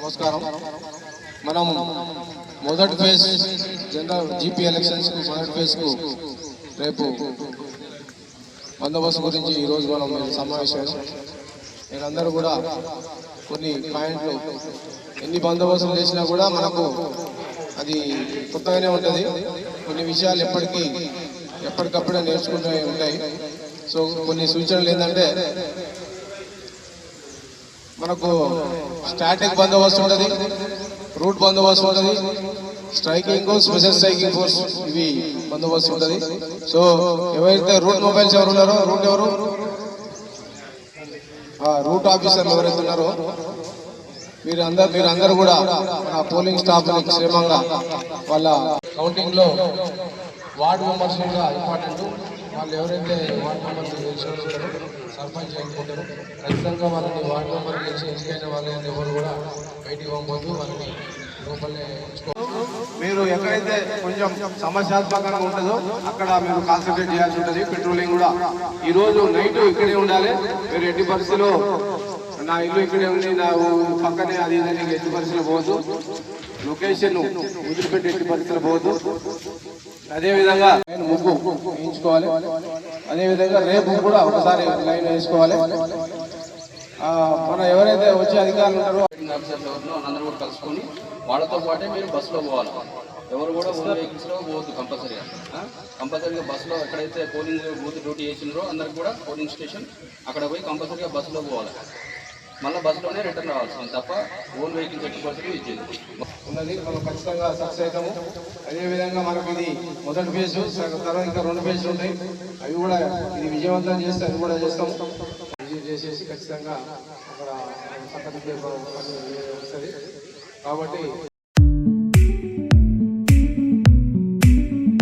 నమస్కారం. మనం మొదటి ఫేజ్ జనరల్ జీపీ ఎలక్షన్స్కు మొదటి ఫేజ్కు రేపు బందోబస్తు గురించి ఈరోజు మనం సమావేశం మీరందరూ కూడా కొన్ని పాయింట్లు ఎన్ని బందోబస్తులు చేసినా కూడా మనకు అది కొత్తగానే ఉంటుంది. కొన్ని విషయాలు ఎప్పటికీ ఎప్పటికప్పుడే నేర్చుకుంటూ ఉంటాయి. సో కొన్ని సూచనలు ఏంటంటే మనకు స్టాటిక్ బందోబస్తు ఉంటుంది రూట్ బందోబస్తు ఉంటుంది స్ట్రైకింగ్ స్పెషల్ స్ట్రైకింగ్ ఫోర్స్ ఇవి బందోబస్తు ఉంటుంది. సో ఎవరైతే రూట్ మొబైల్స్ ఎవరు ఉన్నారో రూట్ ఎవరు? రూట్ ఆఫీసర్లు ఎవరైతే ఉన్నారో మీరు అందరు మీరు అందరూ కూడా మన పోలింగ్ స్టాఫ్ క్షేమంగా వాళ్ళ కౌంటింగ్లో వార్డు మెంబర్స్ కూడా ఇంపార్టెంట్ వాళ్ళు ఎవరైతే వార్డు మెంబర్స్ గెలిచిన ఉంటారో, సర్పంచ్ అనుకుంటారు ఖచ్చితంగా వాళ్ళని వార్డు మెంబర్ గెలిచి ఎన్నికైన వాళ్ళని ఎవరు కూడా బయటికి పంపొద్దు. వాళ్ళని లోపలే మీరు ఎక్కడైతే కొంచెం సమస్యాత్మకంగా ఉంటుందో అక్కడ మీరు కాన్సన్ట్రేట్ చేయాల్సి ఉంటుంది. పెట్రోలింగ్ కూడా. ఈ రోజు నైట్ ఇక్కడే ఉండాలి. మీరు ఎట్టి పరిస్థితిలో నా ఇల్లు ఇక్కడే ఉంది నా పక్కనే అది ఇది ఎట్టి పరిస్థితులు పోవద్దు. లొకేషన్ వదిలిపెట్టి ఎట్టి పరిస్థితులు పోవద్దు. అదేవిధంగా ముగ్గు వేయించుకోవాలి. అదే విధంగా రేపు కూడా ఒకసారి లైన్ వేసుకోవాలి. మన ఎవరైతే వచ్చే అధికారులు ఉంటారో ఎవరినో అందరూ కూడా కలుసుకొని వాళ్ళతో పాటే మీరు బస్సులో పోవాలి. ఎవరు కూడా ఓన్ వెహికల్స్లో పోవద్దు కంపల్సరీగా కంపల్సరీగా బస్సులో ఎక్కడైతే పోలింగ్ బూత్ డ్యూటీ చేసినారో అందరికి కూడా పోలింగ్ స్టేషన్ అక్కడ పోయి కంపల్సరీగా బస్సులో పోవాలి. మళ్ళీ బస్సులోనే రిటర్న్ రావాల్సింది తప్ప ఓన్ వెహికల్స్ ఎట్టి పరిస్థితి ఇచ్చేది ఉన్నది మనం ఖచ్చితంగా సక్సెస్ అవుతాము. అదే విధంగా మనకు ఇది మొదటి ఫేజ్ తర్వాత ఇంకా రెండు ఫేజ్లు ఉంటాయి. అవి కూడా ఇది విజయవంతం చేస్తే అవి కూడా చేస్తాము. విజయం చేసేసి ఖచ్చితంగా అక్కడ చక్కటి వస్తుంది. కాబట్టి